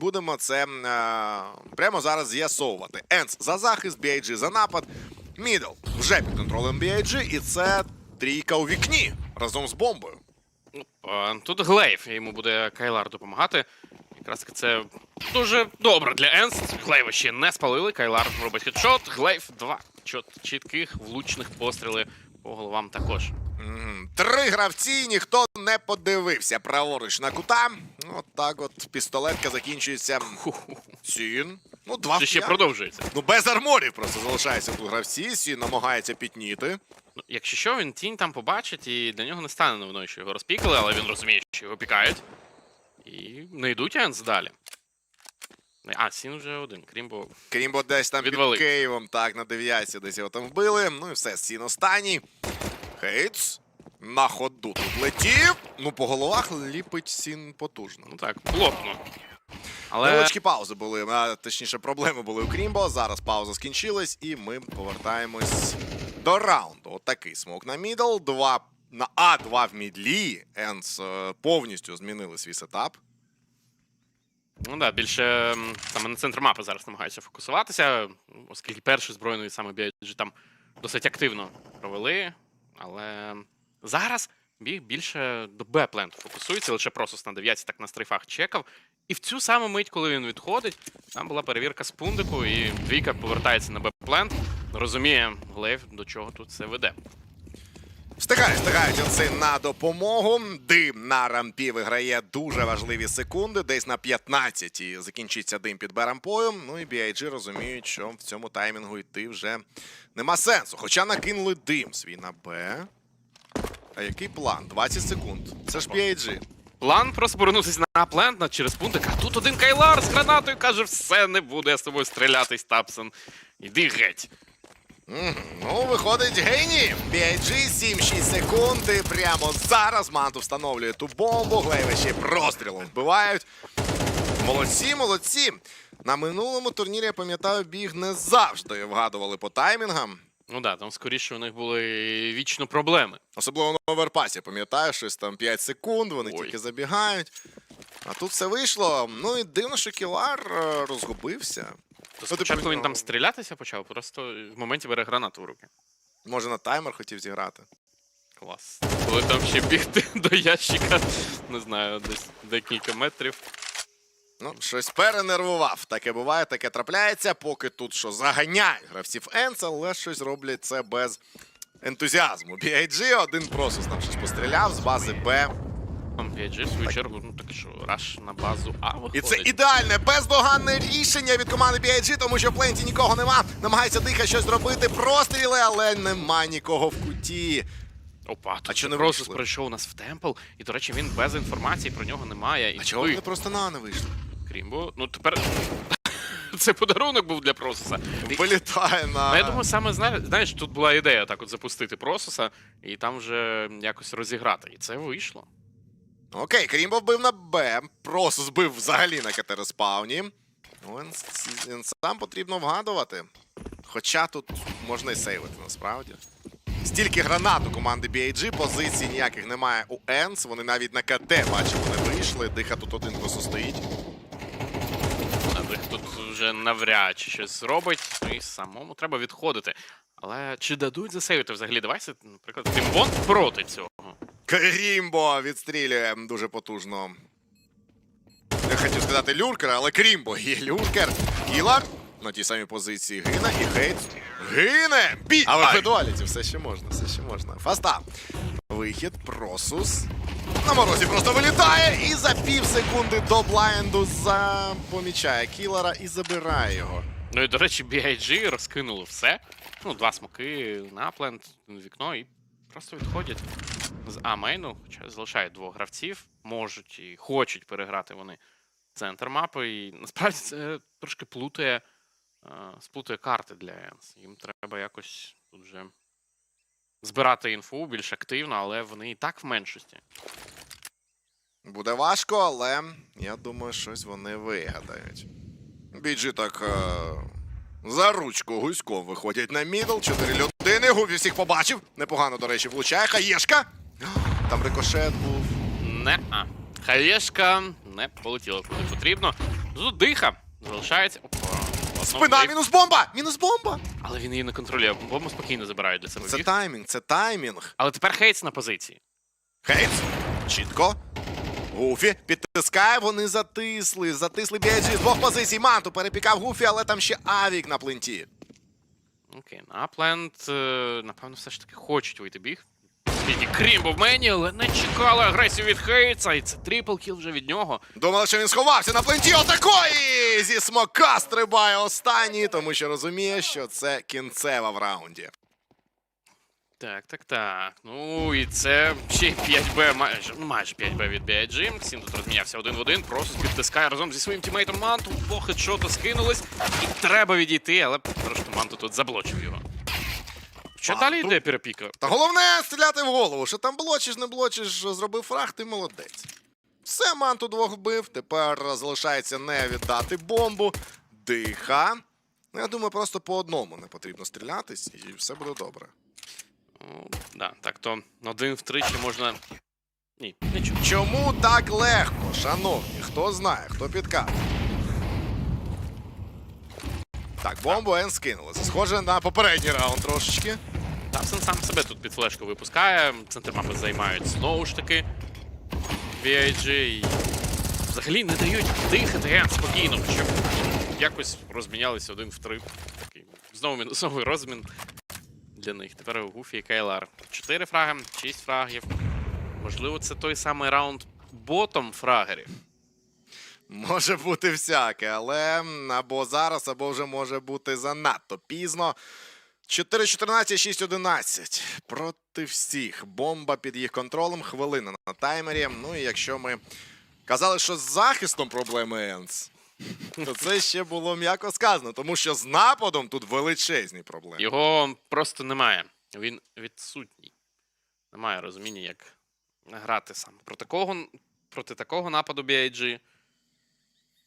Будемо це е, прямо зараз з'ясовувати. Енс за захист, BIG за напад. Мідл вже під контролем BIG, і це трійка у вікні разом з бомбою. Е, Тут Глейв, йому буде Кайлар допомагати. Якраз таки це дуже добре для Енс. Глейва ще не спалили. Кайлар робить хедшот. Глейв два чот- чітких, влучних постріли по головам також. Три гравці, ніхто не подивився праворуч на кута. От так от пістолетка закінчується. Сін. Ну, два Це ще п'ять. продовжується. Ну, без арморів просто залишаються тут гравці. Сін намагається пітніти. Ну, якщо що, він тінь там побачить, і для нього не стане новиною, що його розпікали, але він розуміє, що його пікають. І не йдуть Енс далі. А, Сін вже один, крім бо. Крімбо десь там Відвалив. під Києвом, так, на дев'ятці десь його там вбили. Ну і все, Сін останній. Хейтс. На ходу тут летів. Ну, по головах ліпить Сін потужно. Ну так, плотно. Але Невеличкі паузи були, а точніше, проблеми були у Крімбо. Зараз пауза скінчилась, і ми повертаємось до раунду. Отакий смок на мідл, два на А2 в мідлі. Енс е, повністю змінили свій сетап. Ну да, більше саме на центр мапи зараз намагаються фокусуватися, оскільки перший збройний саме BIG там досить активно провели. Але зараз біг більше до Б-пленту фокусується, лише просто на дев'ятці так на стрейфах чекав. І в цю саму мить, коли він відходить, там була перевірка з пундику, і двійка повертається на Б-плент. Розуміє Глейв, до чого тут це веде. Встигають, встигають онси на допомогу. Дим на рампі виграє дуже важливі секунди. Десь на 15 і закінчиться дим під Берампою. Ну і BIG розуміють, що в цьому таймінгу йти вже нема сенсу. Хоча накинули дим свій на Б. А який план? 20 секунд. Це ж BIG. План просто повернутися на плент на через пунктик, а тут один Кайлар з гранатою каже, все не буде я з тобою стрілятись, Тапсон. Іди геть. Мгм. Ну, виходить геній. BIG 7-6 секунд. І прямо зараз Манту встановлює ту бомбу. Глейви ще й прострілом вбивають. Молодці, молодці. На минулому турнірі, я пам'ятаю, біг не завжди вгадували по таймінгам. Ну да, там скоріше у них були вічно проблеми. Особливо на оверпасі, пам'ятаю, щось там 5 секунд, вони Ой. тільки забігають. А тут все вийшло. Ну і дивно, що Кілар е, розгубився. То спочатку він ну, там стрілятися почав, просто в моменті бере гранату в руки. Може на таймер хотів зіграти. Клас. Коли там ще бігти до ящика, не знаю, десь декілька метрів. Ну, щось перенервував. Таке буває, таке трапляється. Поки тут що заганяють гравців Енс, але щось роблять це без ентузіазму. BIG один просус там щось постріляв з бази Б. PSG, в свою чергу, ну так що, раш на базу А І це ідеальне, бездоганне рішення від команди BIG, тому що в пленті нікого нема. Намагається диха щось зробити, простріли, але нема нікого в куті. Опа, тут чого не просто прийшов у нас в темпл, і, до речі, він без інформації про нього немає. І А чого вони просто на не вийшли? Крімбо, ну тепер. Це подарунок був для Прососа. Вилітає на. Ну, я думаю, саме зна- знаєш, тут була ідея так от запустити Прососа і там вже якось розіграти. І це вийшло. Окей, Крімбо вбив на Б. Просто збив взагалі на КТ спавні. Ну, сам потрібно вгадувати. Хоча тут можна і сейвити насправді. Стільки гранат у команди BIG, позицій ніяких немає у Енс. Вони навіть на КТ бачимо, не вийшли. Диха тут один просто стоїть. А тут вже навряд чи щось зробить, ну і самому треба відходити. Але чи дадуть засейвити взагалі девайси, наприклад, Тимбон проти цього? Крімбо відстрілює дуже потужно. Я хотів сказати люркер, але Крімбо є люркер. Кілар на тій самій позиції гине і Хейт гине! Бій! Але в дуаліті все ще можна, все ще можна. Фаста. Вихід, просус. На морозі просто вилітає і за пів секунди до блайнду запомічає кілера і забирає його. Ну і до речі, BIG розкинули все. Ну, два смоки на плент, вікно і просто відходять з А-мейну, хоча залишають двох гравців, можуть і хочуть переграти вони центр мапи. І насправді це трошки плутає, е, сплутує карти для Енс. Їм треба якось тут вже збирати інфу більш активно, але вони і так в меншості. Буде важко, але я думаю, щось вони вигадають. Біджі так е, за ручку гуськом виходять на мідл. Чотири людини. Губі всіх побачив. Непогано, до речі, влучає. Хаєшка. Там рикошет був. Не-а. Хаєшка не полетіла куди потрібно. Тут диха. Залишається. Опа. Спина, мінус бомба! Мінус бомба! Але він її не контролює. Бомбу спокійно забирають для себе. Це біг. таймінг, це таймінг. Але тепер Хейтс на позиції. Хейтс. Чітко. Гуфі підтискає, вони затисли. Затисли BG з двох позицій. Манту перепікав Гуфі, але там ще Авік на пленті. Окей, на Пленд, е, напевно, все ж таки хочуть вийти біг. Скільки Крімбо в мені, але не чекали агресію від Хейтса, і це трипл кіл вже від нього. Думали, що він сховався на пленті отакої! Зі смока стрибає останній, тому що розуміє, що це кінцева в раунді. Так, так, так. Ну і це ще 5Б, майже, ну, майже 5Б від BIG. Сім тут розмінявся один в один, просто підтискає разом зі своїм тімейтом Манту. По хедшоту скинулись. І треба відійти, але трошки Манту тут заблочив його. Що Манту? далі йде перепіка? Та головне стріляти в голову. Що там блочиш, не блочиш, зробив фраг, ти молодець. Все, манту двох вбив. Тепер залишається не віддати бомбу. Диха. Ну, я думаю, просто по одному не потрібно стрілятись, і все буде добре. Да, так то один в три ще можна. Ні, нічого. Чому так легко, шановні? Хто знає, хто підкаже? Так, бомбу Ен скинули. Схоже на попередній раунд трошечки. Тапсон сам себе тут під флешку випускає. Центр мапи займають знову ж таки. VIG взагалі не дають дихати ген спокійно, щоб якось розмінялися один в три. Такий знову мінусовий розмін для них. Тепер у Гуфі і Кейлар. Чотири фраги, шість фрагів. Можливо, це той самий раунд ботом фрагерів. Може бути всяке, але або зараз, або вже може бути занадто пізно. 4-14, 6-11. Проти всіх. Бомба під їх контролем, хвилина на таймері. Ну і якщо ми казали, що з захистом проблеми Енс, то це ще було м'яко сказано, тому що з нападом тут величезні проблеми. Його просто немає. Він відсутній. Немає розуміння, як грати саме проти кого, проти такого нападу BIG.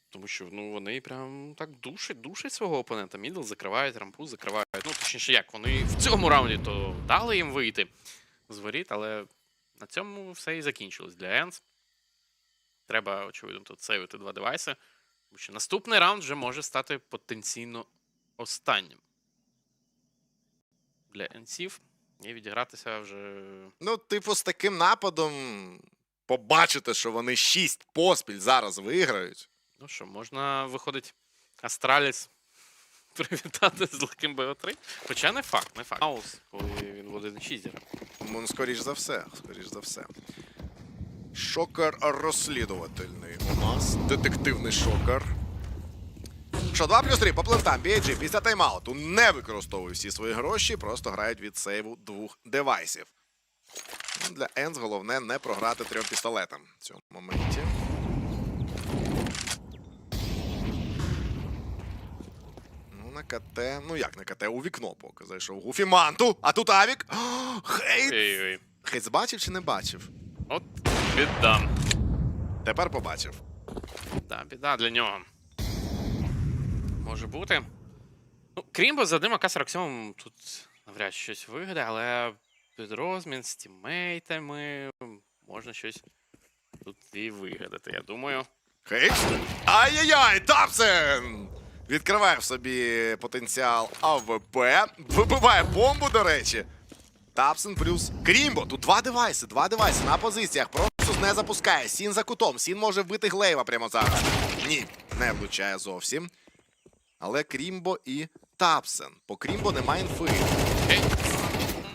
Тому що ну, вони прям так душать, душать свого опонента. Мідл закривають, рампу закривають. Ну, точніше, як, вони в цьому раунді то дали їм вийти з воріт, але на цьому все і закінчилось для Енс. Треба, очевидно, тут сейвити два девайси. Тому що наступний раунд вже може стати потенційно останнім для енсів і відігратися вже. Ну, типу, з таким нападом побачити, що вони 6 поспіль зараз виграють. Ну що, можна виходить Астраліс привітати з легким БО3. Хоча не факт, не факт. Аус, коли він в 1-6. Ну, скоріш за все, скоріш за все. Шокер розслідувательний у нас. Детективний шокер. Що, 2 плюс 3 по плентам. BG після тайм-ауту не використовує всі свої гроші, просто грають від сейву двох девайсів. Для Енс головне не програти трьом пістолетам в цьому моменті. Ну, на КТ. Ну як на КТ? У вікно поки зайшов. Гуфі Манту, а тут Авік. Хейт! Хейт бачив чи не бачив? От біда. Тепер побачив. Да, біда для нього. Може бути. Ну, Крімбо за одним АК-47 тут навряд чи щось вигадає, але під розмін з тіммейтами можна щось тут і вигадати, я думаю. Хейт. Ай-яй-яй, Тапсен! Відкриває в собі потенціал АВП. Вибиває бомбу, до речі. Тапсен плюс Крімбо. Тут два девайси, два девайси на позиціях. Просто не запускає. Сін за кутом. Сін може вбити Глейва прямо зараз. Ні, не влучає зовсім. Але Крімбо і Тапсен. По Крімбо немає інфи.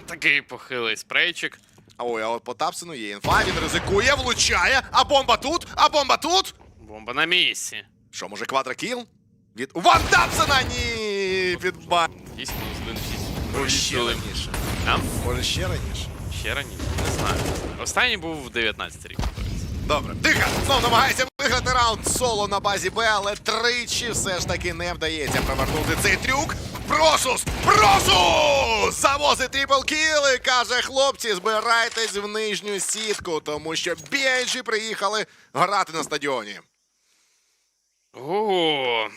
Такий похилий спрейчик. А ой, а от по Тапсену є інфа. Він ризикує, влучає. А бомба тут, а бомба тут. Бомба на місці. Що, може, квадрокіл? Від Ван Тапсена! Ні! Підба... Дійсно, з 1 Може, ще раніше. А? Може, ще раніше. Ще раніше. Не знаю. Останній був в 19 рік. Добре. Диха! Знов намагається виграти раунд соло на базі Б, але тричі все ж таки не вдається провернути цей трюк. Просус! Просус! Завозить трипл кіл і каже, хлопці, збирайтесь в нижню сітку, тому що BNG приїхали грати на стадіоні. Ого.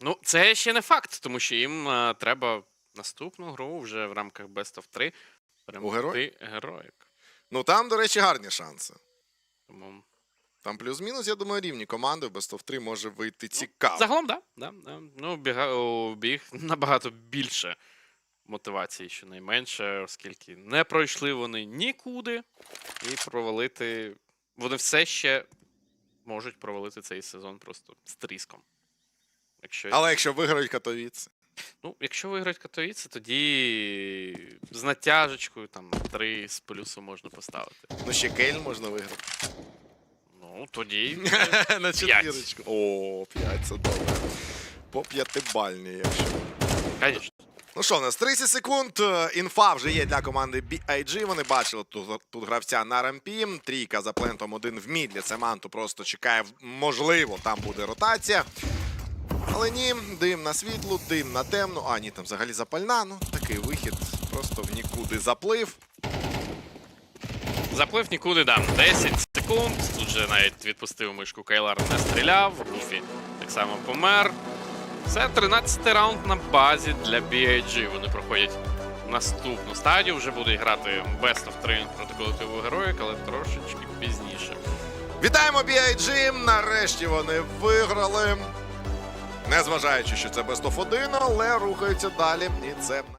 Ну, це ще не факт, тому що їм е, треба наступну гру вже в рамках Best of 3 перемогти герой? героїк. Ну там, до речі, гарні шанси. Тому Там плюс-мінус, я думаю, рівні команди в Best of 3 може вийти цікаво. Загалом, да, да, да. Ну, біга, у біг набагато більше мотивації, щонайменше, оскільки не пройшли вони нікуди, і провалити. Вони все ще можуть провалити цей сезон просто з тріском. Якщо, Але якщо виграють Катовіці. ну, якщо виграють Катовіці, тоді з натяжечкою там 3 з плюсу можна поставити. Ну ще Кейль можна виграти. Ну, тоді На четвірочку. О, 5 це добре. По п'ятибальній, якщо. Конечно. Ну що, у нас 30 секунд. Е, Інфа вже є для команди BIG. Вони бачили тут, тут гравця на рампі. Трійка за плентом один в мідлі. Це манту просто чекає. Можливо, там буде ротація. Але ні, дим на світлу, дим на темну. А, ні, там взагалі запальна. Ну, такий вихід. Просто в нікуди заплив. Заплив нікуди дам 10 секунд. Тут же навіть відпустив мишку Кайлар не стріляв. Руфі так само помер. Це 13 раунд на базі для BIG. Вони проходять наступну стадію. Вже будуть грати Best of 3 проти колективу героїк, але трошечки пізніше. Вітаємо BIG! Нарешті вони виграли. Незважаючи, що це Best of 1, але рухаються далі. І це